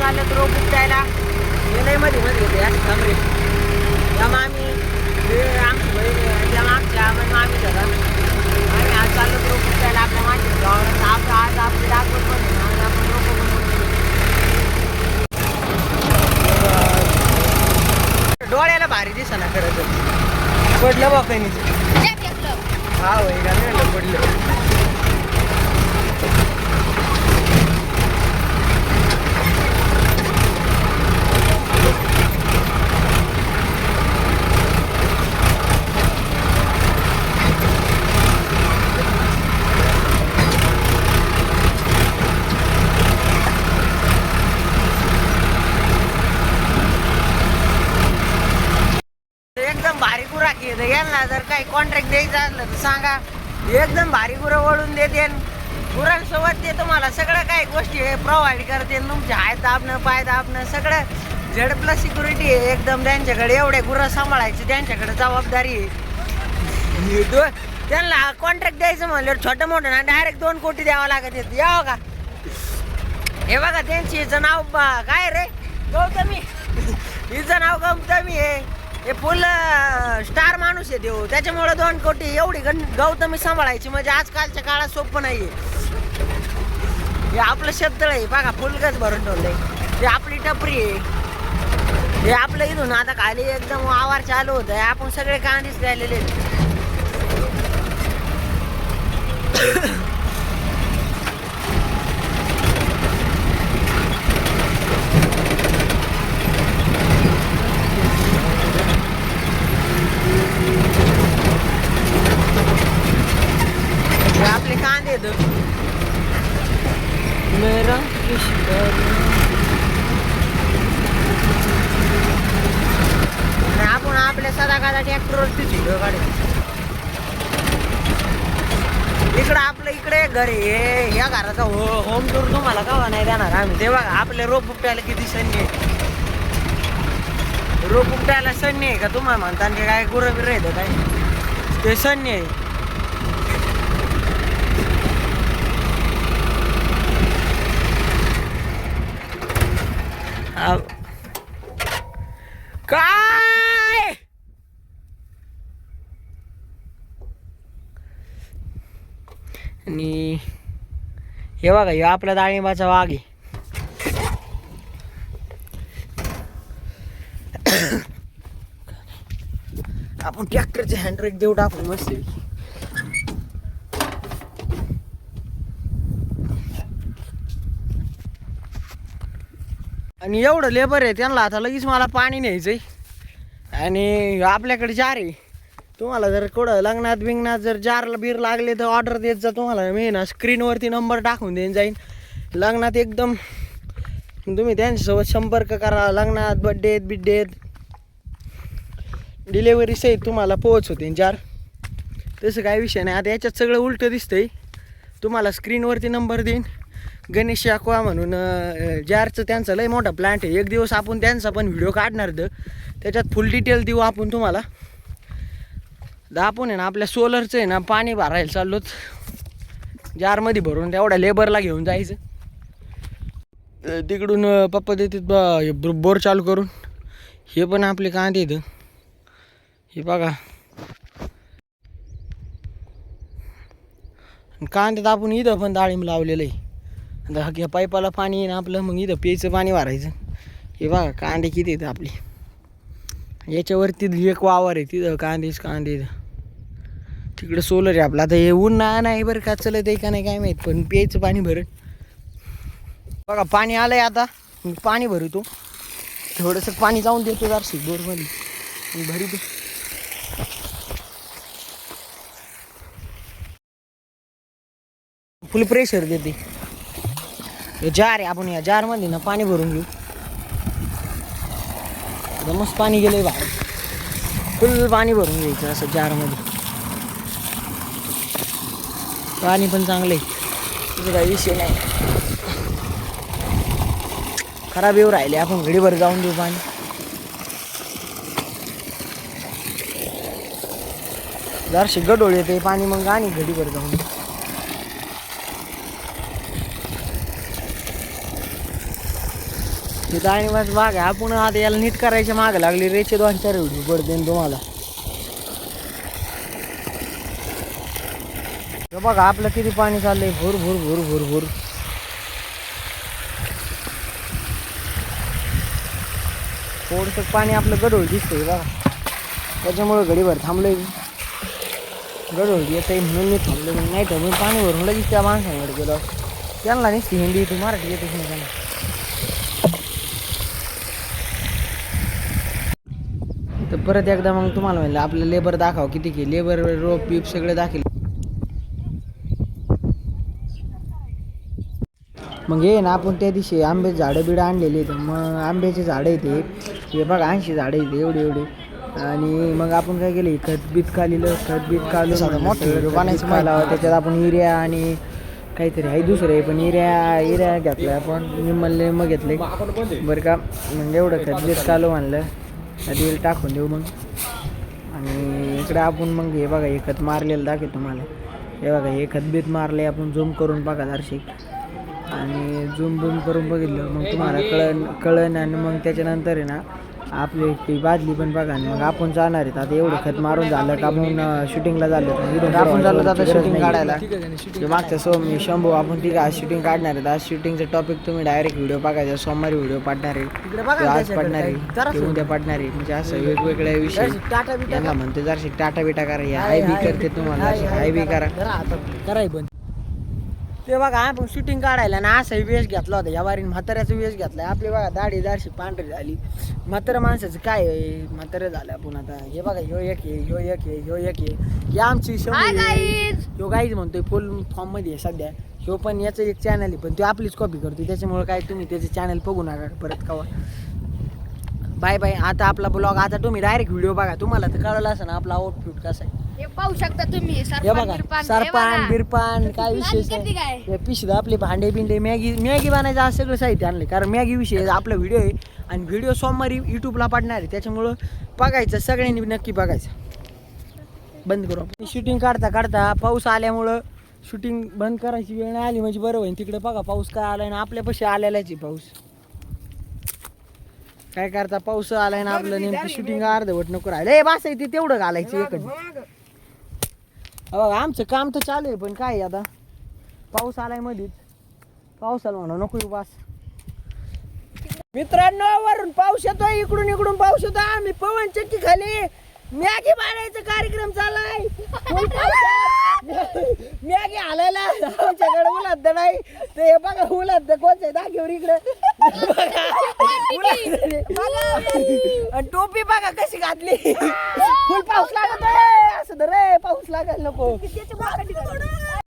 चालत रोप उपटायला हे लयमध्ये मध्ये येते असं थांबरे त्या मामी आमची बहीण त्या मागच्या पण मामी दादा आणि आज चालत रोप उपटायला आपल्या माझ्या गावाला आपलं आज आपली दाखवत पण. आज आपण रोप डोळ्याला भारी दिसना खरं तर. पडलं बा काही हा होय का नाही पडलं एकदम भारी गुराखी जर काही कॉन्ट्रॅक्ट द्यायचा असलं तर सांगा. एकदम भारी गुरं वळून देते गुरांसोबत ते तुम्हाला सगळं काही गोष्टी प्रोव्हाइड करते तुमचे हात दाबणं पाय दाबणं सगळं. झेड प्लस सिक्युरिटी आहे एकदम त्यांच्याकडे एवढे गुरं सांभाळायचे त्यांच्याकडे जबाबदारी आहे. त्यांना कॉन्ट्रॅक्ट द्यायचं म्हणलं छोटं मोठं ना डायरेक्ट दोन कोटी द्यावं लागत येत यावं का हे बघा त्यांची हिचं नाव काय रे? गौतमी. हिचं नाव गौतमी आहे. हे फुल स्टार माणूस आहे देऊ त्याच्यामुळे दोन कोटी एवढी गण गौतमी सांभाळायची. म्हणजे आजकालच्या काळात सोपं नाही हे आपलं शेततळ आहे. बघा फुलगच भरून ठेवलंय. हे आपली टपरी आहे. हे आपलं इथून आता खाली एकदम आवार चालू होत आहे आपण सगळे कांदेच राहिलेले आहेत. हे आपले कांदे आहेत मेरा किशोर आणि आपण आपल्या ट्रॅक्टरवरती इकडं आपलं इकडे घर हे या घराचा हो होम टूर तुम्हाला का नाही देणार आम्ही. ते बघा आपले रोप उपट्याला किती सन्नी आहे. रोप उपट्याला सन्नी आहे का तुम्हाला म्हणता? आणि काय गुरं बिरं येतं काय? ते सन्नी आहे. का काय आणि हे बघा हे आपला डाळिंबाचा वाघ आहे. आपण ट्रॅक्टरचे हँडब्रेक देऊ टाकू मस्त आणि एवढं लेबर आहे त्यांना आता लगेच मला पाणी न्यायचंय. आणि आपल्याकडे चार आहे तुम्हाला जर कुठं लग्नात बिंगणात जर जारला बीर लागले तर ऑर्डर देत जा तुम्हाला. मी ना स्क्रीनवरती नंबर टाकून देईन जाईन. लग्नात एकदम तुम्ही त्यांच्यासोबत संपर्क करा. लग्नात बड्डेत बिड्डेत डिलेवरी सहित तुम्हाला पोहोच होते जार. तसं काही विषय नाही. आता याच्यात सगळं उलटं दिसतंय. तुम्हाला स्क्रीनवरती नंबर देईन. गणेश याकवा म्हणून जारचं त्यांचं लय मोठा प्लांट आहे. एक दिवस आपण त्यांचा पण व्हिडिओ काढणार तर त्याच्यात फुल डिटेल देऊ आपण तुम्हाला. तर आपण आहे ना आपल्या सोलरचं आहे ना पाणी भरायला चाललोत. जारमध्ये भरून तेवढ्या लेबरला घेऊन जायचं. तिकडून पप्पा देतात बा बोर चालू करून. हे पण आपले कांदे इथं हे बघा. कांद्यात आपण इथं पण डाळिंब लावलेलं आहे. आता ह्या पाईपाला पाणी येईन आपलं मग इथं प्यायचं पाणी भरायचं. हे बघा कांदे किती आहेत आपले. याच्यावरती एक वावर आहे तिथं कांदेच कांदे तिकडं सोलर आहे आपला. आता हे उन्हा नाही बरं का चलत आहे का नाही काय माहीत पण प्यायचं पाणी भरत बघा पाणी आलंय आता. मग पाणी भरतो. थोडंसं पाणी जाऊन देतो जरशी बोरमध्ये. भरू दे फुल प्रेशर देते. जार आहे आपण या जारमध्ये ना पाणी भरून घेऊ. आता मस्त पाणी गेलंय बाहेर. फुल पाणी भरून घ्यायचं असं जारमध्ये पाणी पण चांगलं आहे तुझं काही विषय नाही. खराब येऊ राहिले. आपण घडीभर जाऊन देऊ पाणी. जरशी गडोळ येते पाणी मग आणि घडीभर जाऊन देऊ. तिथं आणि बस बाग आहे आपण आता याला नीट करायच्या मागं लागली. रेचे दोन चार व्हिडिओ पडते तुम्हाला. बघा आपलं किती पाणी चाललंय. भूर भूर भूर भूर भूर. थोडंसं पाणी आपलं गडोळ दिसतंय बघा. त्याच्यामुळं घडीभर थांबलोय मी. गडोळ येत आहे म्हणून मी थांबलो मग नाही तर मी पाणी भरून लगेच त्या माणसांकडे गेलो त्यांना नाही हिंदी येते मराठी येतच नाही त्यांना तर परत एकदा मग तुम्हाला म्हणलं आपलं लेबर दाखव किती की लेबर रोप पीप सगळे दाखल मग ये ना आपण त्या दिवशी आंब्याची झाडं बिडं आणलेली आहेत. मग आंब्याची झाडं येते हे. बघा ऐंशी झाडं येते एवढे एवढे. आणि मग आपण काय केलं खत बीत कालिलं खत बीत काढून मोठं त्याच्यात आपण युरिया आणि काहीतरी आहे दुसरं आहे पण युरिया युरिया घेतलं आपण. निम्मल्ले मग घेतले. बरं का म्हणजे एवढं खत बीत कालो म्हणलं आधी टाकून देऊ मग. आणि इकडे आपण मग हे बघा हे खत मारलेलं दाखव तुम्हाला. हे बघा हे खत बीत मारले आपण झूम करून बघा दर्शिक आणि झूम बूम करून बघितलं मग तुम्हाला कळण कळण आणि मग त्याच्यानंतर आहे ना आपली ती बादली पण बघा आणि मग आपण जाणार आहेत. आता एवढं खत मारून झालं का आपण शूटिंगला झालो आपण झालो आता शूटिंग काढायला. मागच्या सोम शंभू आपण ती आज शूटिंग काढणार आहेत. आज शूटिंगचं टॉपिक तुम्ही डायरेक्ट व्हिडिओ बघायचा सोमवारी व्हिडिओ पाडणार आहे. आज पाडणार आहे. ते उद्या पाडणार आहे. म्हणजे असं वेगवेगळ्या विषय. यांना म्हणते जराशी टाटा बिटा करा या हाय बी करते तुम्हाला हाय बी करा. कराय बंद. ते बघा आपण शूटिंग काढायला ना असाही वेश घेतला होता. या वारीन म्हाताऱ्याचा वेश घेतलाय. आपली बघा दाढी दारशी पांढरी झाली. म्हाताऱ्या माणसाचं काय म्हातारं झालं आपण आता. हे बघा ह्यो एक आहे ह्यो एक आहे ह्यो एक आहे. या आमची. ह्यो गाईज म्हणतोय फुल फॉर्ममध्ये आहे सध्या. ह्यो पण याचं एक चॅनल आहे पण तो आपलीच कॉपी करतो त्याच्यामुळे काय तुम्ही त्याचे चॅनल बघू नका परत कवा. बाय बाय आता आपला ब्लॉग आता तुम्ही डायरेक्ट व्हिडिओ बघा. तुम्हाला तर कळलं असं ना आपला आउटफिट कसा आहे. हे पाहू शकता तुम्ही हे सरपान बघा बिरपान, हे सरपान बघा. बिरपान काय विशेष काय? नाही पिशद आपले भांडे बिंडे मॅगी मॅगी बनायचं आज सगळं साहित्य आणले कारण मॅगी विषय आपला व्हिडिओ आहे आणि व्हिडिओ सोमवारी युट्यूबला पाडणार आहे. त्याच्यामुळं बघायचं सगळ्यांनी नक्की बघायचं. बंद करू आपण. शूटिंग काढता काढता पाऊस आल्यामुळं शूटिंग बंद करायची वेळ नाही आली. म्हणजे बरं होईल तिकडे बघा पाऊस काय आलाय ना आपल्यापाशी आलेलाच आहे पाऊस. काय करता पाऊस आलाय ना आपलं नेमकं शूटिंग अर्धवट नको राहिलं. ए बास आहे ते तेवढं घालायचं एकच. बघा आमचं काम तर चालू आहे पण काय आहे आता? पाऊस आलाय मधीच. पावसाला म्हणा नको बास मित्रांनो वरून पाऊस येतोय इकडून इकडून पाऊस येतो आम्ही पवन चक्की खाली मॅगी मारायचा कार्यक्रम चालाय. मॅगी हालायला आमच्याकडे उलाद नाही. ते हे बघा उलाद कोणत्या दाखवर इकडे. टोपी बघा कशी घातली. फुल पाऊस लागत आहे. असं तर नको